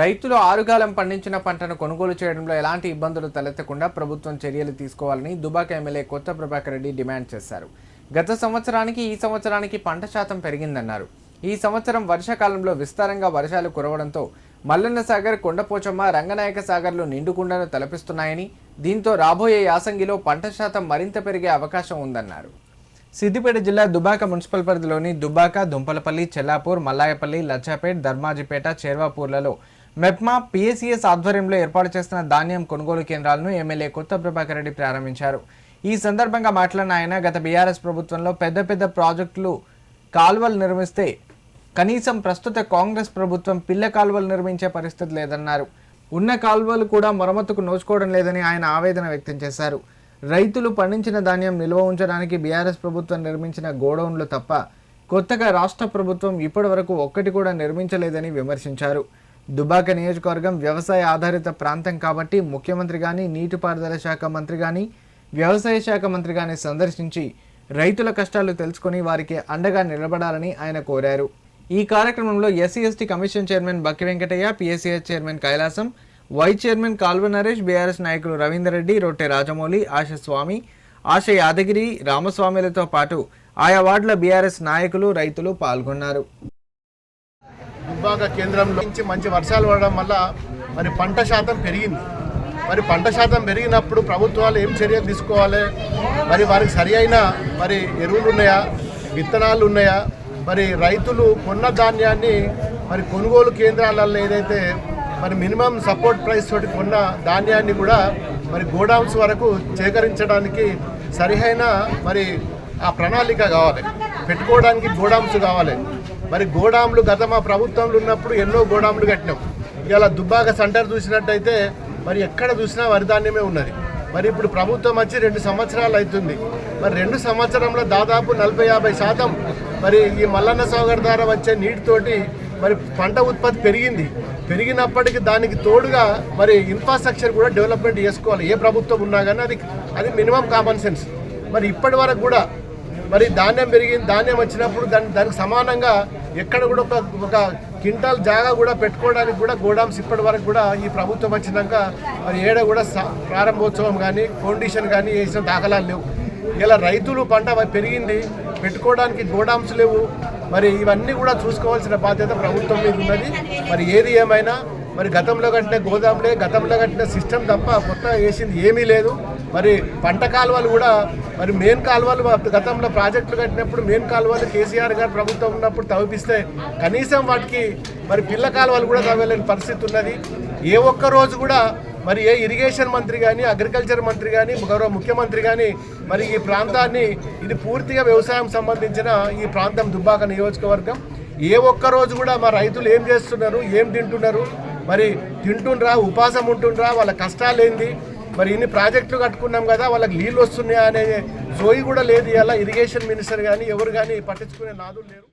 రైతులు ఆరుగాలం పండించిన పంటను కొనుగోలు చేయడంలో ఎలాంటి ఇబ్బందులు తలెత్తకుండా ప్రభుత్వం చర్యలు తీసుకోవాలని దుబాక్ ఎమ్మెల్యే కొత్త ప్రభాకర్ రెడ్డి డిమాండ్ చేశారు. గత సంవత్సరానికి ఈ సంవత్సరానికి పంట శాతం పెరిగిందన్నారు. ఈ సంవత్సరం వర్షాకాలంలో విస్తారంగా వర్షాలు కురవడంతో మల్లన్న సాగర్ కొండపోచమ్మ రంగనాయక సాగర్లు నిండుకుండను తలపిస్తున్నాయని దీంతో రాబోయే యాసంగిలో పంట శాతం మరింత పెరిగే అవకాశం ఉందన్నారు. సిద్దిపేట జిల్లా దుబాక మున్సిపల్ పరిధిలోని దుబాక దుంపలపల్లి చెల్లాపూర్ మల్లాయపల్లి లచ్చాపేట్ ధర్మాజిపేట చేర్వాపూర్లలో మెప్మా పిఎస్సిఎస్ ఆధ్వర్యంలో ఏర్పాటు చేస్తున్న ధాన్యం కొనుగోలు కేంద్రాలను ఎమ్మెల్యే కొత్త ప్రభాకర్ రెడ్డి ప్రారంభించారు. ఈ సందర్భంగా మాట్లాడిన ఆయన గత బీఆర్ఎస్ ప్రభుత్వంలో పెద్ద పెద్ద ప్రాజెక్టులు కాల్వలు నిర్మిస్తే కనీసం ప్రస్తుత కాంగ్రెస్ ప్రభుత్వం పిల్ల కాల్వలు నిర్మించే పరిస్థితి లేదన్నారు. ఉన్న కాల్వలు కూడా మరమ్మతుకు నోచుకోవడం లేదని ఆయన ఆవేదన వ్యక్తం చేశారు. రైతులు పండించిన ధాన్యం నిల్వ ఉంచడానికి బీఆర్ఎస్ ప్రభుత్వం నిర్మించిన గోడౌన్లు తప్ప కొత్తగా రాష్ట్ర ప్రభుత్వం ఇప్పటి వరకు ఒక్కటి కూడా నిర్మించలేదని విమర్శించారు. దుబాక నియోజకవర్గం వ్యవసాయ ఆధారిత ప్రాంతం కాబట్టి ముఖ్యమంత్రి కానీ నీటిపారుదల శాఖ మంత్రి కానీ వ్యవసాయ శాఖ మంత్రి కానీ సందర్శించి రైతుల కష్టాలు తెలుసుకుని వారికి అండగా నిలబడాలని ఆయన కోరారు. ఈ కార్యక్రమంలో SC ST commission chairman Bakki Venkataiah PSCH chairman Kailasam vice chairman Kalva Naresh BRS నాయకులు రవీందర్రెడ్డి రొట్టె రాజమౌళి ఆశ స్వామి ఆశ యాదగిరి రామస్వామిలతో పాటు ఆయా వార్డుల బీఆర్ఎస్ నాయకులు రైతులు పాల్గొన్నారు. విభాగ కేంద్రంలో నుంచి మంచి వర్షాలు పడడం వల్ల మరి పంట శాతం పెరిగింది. మరి పంట శాతం పెరిగినప్పుడు ప్రభుత్వాలు ఏం చర్యలు తీసుకోవాలి? మరి వారికి సరి అయిన మరి ఎరువులు ఉన్నాయా? విత్తనాలు ఉన్నాయా? మరి రైతులు కొన్న ధాన్యాన్ని మరి కొనుగోలు కేంద్రాలలో ఏదైతే మరి మినిమం సపోర్ట్ ప్రైస్ తోటి కొన్న ధాన్యాన్ని కూడా మరి గోడౌన్స్ వరకు సేకరించడానికి సరిహైన మరి ఆ ప్రణాళిక కావాలి. పెట్టుకోవడానికి గోడౌన్స్ కావాలి. మరి గోడాములు గత మా ప్రభుత్వంలో ఉన్నప్పుడు ఎన్నో గోడాములు కట్టినాం. ఇలా దుబ్బాక సెంటర్ చూసినట్టయితే మరి ఎక్కడ చూసినా వరిధాన్యమే ఉన్నది. మరి ఇప్పుడు ప్రభుత్వం వచ్చి రెండు సంవత్సరాలు అవుతుంది. మరి రెండు సంవత్సరంలో దాదాపు నలభై యాభై శాతం మరి ఈ మల్లన్న సాగర్ ద్వారా వచ్చే నీటితోటి మరి పంట ఉత్పత్తి పెరిగింది. పెరిగినప్పటికీ దానికి తోడుగా మరి ఇన్ఫ్రాస్ట్రక్చర్ కూడా డెవలప్మెంట్ చేసుకోవాలి. ఏ ప్రభుత్వం ఉన్నా కానీ అది అది మినిమం కామన్ సెన్స్ మరి ఇప్పటి వరకు కూడా మరి ధాన్యం పెరిగింది ధాన్యం వచ్చినప్పుడు దాని దానికి సమానంగా ఎక్కడ కూడా ఒక ఒక క్వింటాల్ జాగా కూడా పెట్టుకోవడానికి కూడా గోడామ్స్ ఇప్పటి వరకు కూడా ఈ ప్రభుత్వం వచ్చినాక మరి ఏడ కూడా ప్రారంభోత్సవం కానీ ఫౌండేషన్ కానీ వేసిన దాఖలాలు లేవు. ఇలా రైతులు పంట పెరిగింది పెట్టుకోవడానికి గోడామ్స్ లేవు. మరి ఇవన్నీ కూడా చూసుకోవాల్సిన బాధ్యత ప్రభుత్వం మీద ఉన్నది. మరి ఏది ఏమైనా మరి గతంలో కట్టిన గోదాములే గతంలో కట్టిన సిస్టమ్ తప్ప కొత్త వేసింది ఏమీ లేదు. మరి పంట కాలువలు కూడా మరి మెయిన్ కాలువలు గతంలో ప్రాజెక్టులు కట్టినప్పుడు మెయిన్ కాలువలు కేసీఆర్ గారు ప్రభుత్వం ఉన్నప్పుడు తవ్విపిస్తే కనీసం వాటికి మరి పిల్ల కాలువలు కూడా తవ్వలేని పరిస్థితి ఉన్నది. ఏ ఒక్క రోజు కూడా మరి ఏ ఇరిగేషన్ మంత్రి కానీ అగ్రికల్చర్ మంత్రి కానీ గౌరవ ముఖ్యమంత్రి కానీ మరి ఈ ప్రాంతాన్ని ఇది పూర్తిగా వ్యవసాయం సంబంధించిన ఈ ప్రాంతం దుబ్బాక నియోజకవర్గం. ఏ ఒక్క రోజు కూడా మా రైతులు ఏం చేస్తున్నారు ఏం తింటున్నారు మరి తింటుండ్రా ఉపాసం ఉంటుండ్రా వాళ్ళ కష్టాలు ఏంది మరి ఇన్ని ప్రాజెక్టులు కట్టుకున్నాం కదా వాళ్ళకి నీళ్ళు వస్తున్నాయా అనే సోయి కూడా లేదు ఇలా ఇరిగేషన్ మినిస్టర్ కానీ ఎవరు కానీ పట్టించుకునే నాదులు లేరు.